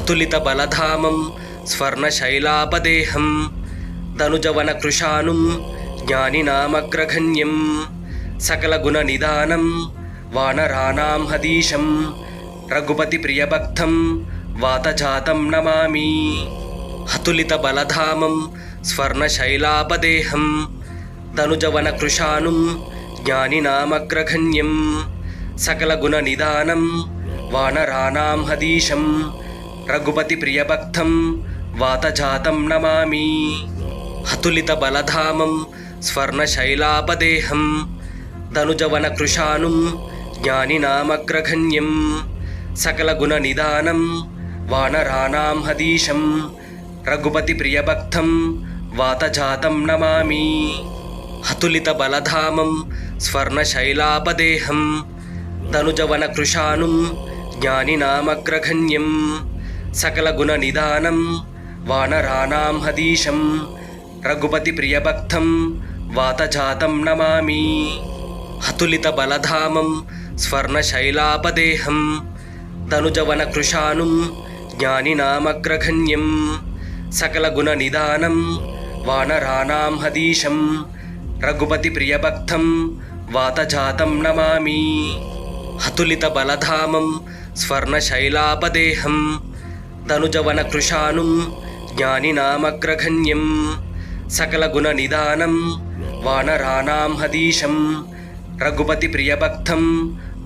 హతులితబలధామం స్వర్ణశైలాపదేహం ధనుజవనకృశానుం జ్ఞానినామగ్రగణ్యం సకలగుణనిదానం వానరాణాం హదీశం రఘుపతిప్రియభక్తం వాతజాతం నమామి హతులితబలధామం స్వర్ణశైలాపదేహం ధనుజవనకృశానుం జ్ఞానినామగ్రగణ్యం సకలగుణనిదానం వానరాణాం Raghupathi ప్రియభక్తం వాతజాతం నమామి హతులిత బలధామం స్వర్ణశైలాపదేహం ధనుజవన ధనుజవనకృశానుం జ్ఞానినామగ్రగణ్యం సకలగుణనిదానం వానరాణాం హదీశం Raghupathi ప్రియభక్తం వాతజాతం నమామి హతులిత బలధామం స్వర్ణశైలాపదేహం ధనుజవన ధనుజవనకృశానుం జ్ఞానినామగ్రగణ్యం సకలగుణనిదానం వానరాణాం హదీశం రఘుపతిప్రియభక్తం వాతజాతం నమామి హతులితబలధామం స్వర్ణశైలాపదేహం ధనుజవనకృశానుం జ్ఞానినామగ్రగణ్యం సకలగుణనిదానం వానరాణాం హదీశం రఘుపతిప్రియభక్తం వాతజాతం నమామి హతులితబలధామం స్వర్ణశైలాపదేహం ధనుజవనకృశానుం జ్ఞానినామగ్రగణ్యం సకలగుణనిదానం వానరాణాం హదీశం Raghupathi ప్రియభక్తం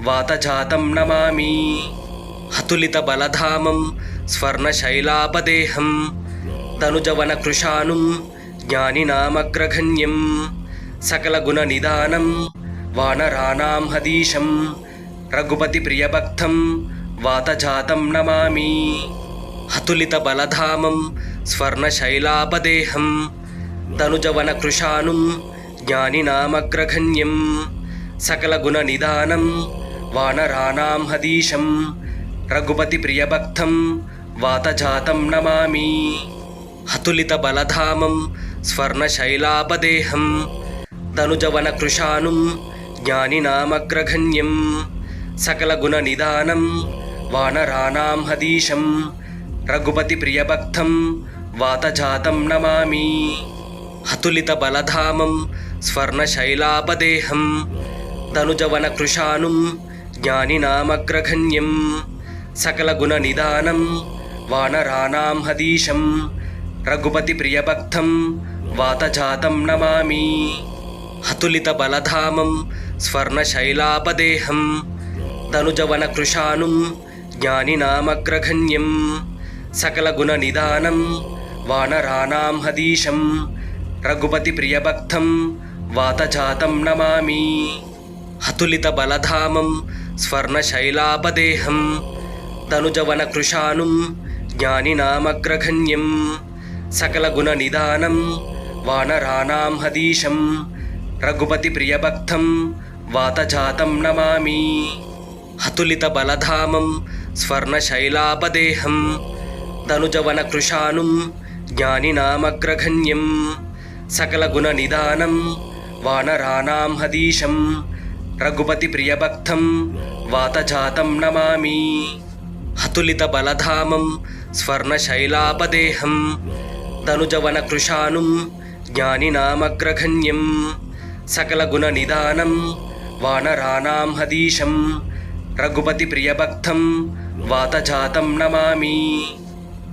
వాతజాతం నమామి హతులిత బలధామం స్వర్ణశైలాపదేహం ధనుజవనకృశానుం జ్ఞానినామగ్రగణ్యం సకలగుణనిదానం వానరాణాం హదీశం Raghupathi ప్రియభక్తం వాతజాతం నమామి హతులిత బలధామం స్వర్ణశైలాపదేహం తనుజవన ధనుజవనకృశానుం జ్ఞానినామగ్రగణ్యం సకలగుణనిదానం వానరాణాం హదీశం Raghupathi ప్రియభక్తం వాతజాతం నమామి. హతులిత బలధామం స్వర్ణశైలాపదేహం తనుజవన ధనుజవనకృశానుం జ్ఞానినామగ్రగణ్యం సకలగుణనిదానం వానరాణాం హదీశం Raghupathi ప్రియభక్తం వాతజాతం నమామి హతులిత బలధామం స్వర్ణశైలాపదేహం ధనుజవనకృశానుం జ్ఞానినామగ్రగణ్యం సకలగుణనిదానం వానరాణాం హదీశం Raghupathi ప్రియభక్తం వాతజాతం నమామి హతులిత బలధామం స్వర్ణశైలాపదేహం ధనుజవనకృశానుం జ్ఞానినామగ్రగణ్యం సకలగుణనిదానం వానరాణాం హదీశం. రఘుపతిప్రియభక్తం వాతజాతం నమామి. హతులితబలధామం స్వర్ణశైలాపదేహం. ధనుజవనకృశానుం జ్ఞానినామగ్రగణ్యం. సకలగుణనిదానం వానరాణాం హదీశం. రఘుపతిప్రియభక్తం వాతజాతం నమామి. హతులితబలధామం స్వర్ణశైలాపదేహం. ధనుజవనకృశానుం జ్ఞానినామగ్రగణ్యం సకలగుణనిదానం వానరాణాం హదీశం Raghupathi ప్రియభక్తం వాతజాతం నమామి హతులిత బలధామం స్వర్ణశైలాపదేహం ధనుజవనకృశానుం జ్ఞానినామగ్రగణ్యం సకలగుణనిదానం వానరాణాం హదీశం Raghupathi ప్రియభక్తం వాతజాతం నమామి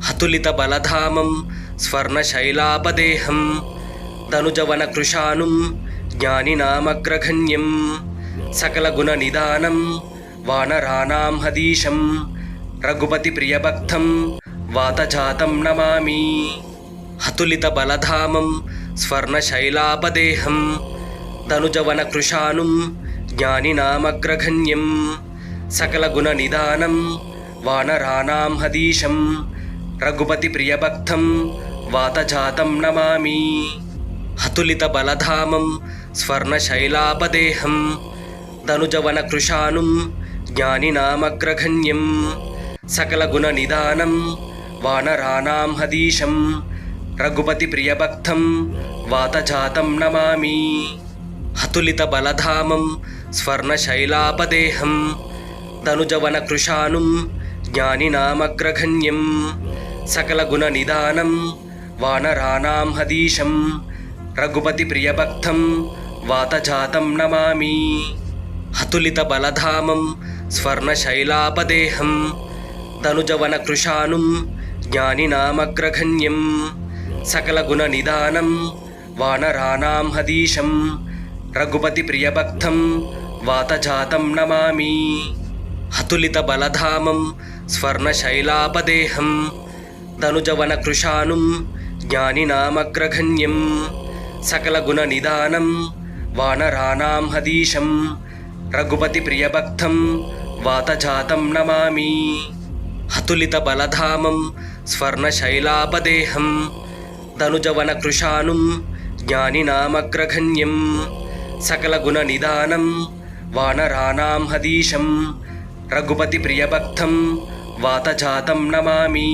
హతులితబలధామం స్వర్ణశైలాపదేహం ధనుజవనకృశానుం జ్ఞానినామగ్రగణ్యం సకలగుణనిదానం వానరాణాం హదీశం రఘుపతిప్రియభక్తం వాతజాతం నమామి. హతులితబలధామం స్వర్ణశైలాపదేహం ధనుజవనకృశానుం జ్ఞానినామగ్రగణ్యం సకలగుణనిదానం వానరాణాం హదీశం రఘుపతిప్రియభక్తం వాతజాతం నమామి హతులిత బలధామం స్వర్ణశైలాపదేహం ధనుజవన ధనుజవనకృశానుం జ్ఞానినామగ్రగణ్యం సకలగుణనిదానం వానరాణాం హదీశం Raghupathi ప్రియభక్తం వాతజాతం నమామి హతులిత బలధామం స్వర్ణశైలాపదేహం ధనుజవన ధనుజవనకృశానుం జ్ఞానినామగ్రగణ్యం సకలగుణనిదానం వానరాణాం హదీశం Raghupathi ప్రియభక్తం వాతజాతం నమామి హతులితబలధామం స్వర్ణశైలాపదేహం ధనుజవనకృశానుం జ్ఞానినామగ్రగణ్యం సకలగుణనిదానం వానరాణాం హదీశం Raghupathi ప్రియభక్తం వాతజాతం నమామి హతులితబలధామం స్వర్ణశైలాపదేహం ధనుజవనకృశానుం జ్ఞానినామగ్రగణ్యం సకలగుణనిదానం వానరాణాం హదీశం Raghupathi ప్రియభక్తం వాతజాతం నమామి హతులిత బలధామం స్వర్ణశైలాపదేహం ధనుజవనకృశానుం జ్ఞానినామగ్రగణ్యం సకలగుణనిదానం వానరాణాం హదీశం Raghupathi ప్రియభక్తం వాతజాతం నమామి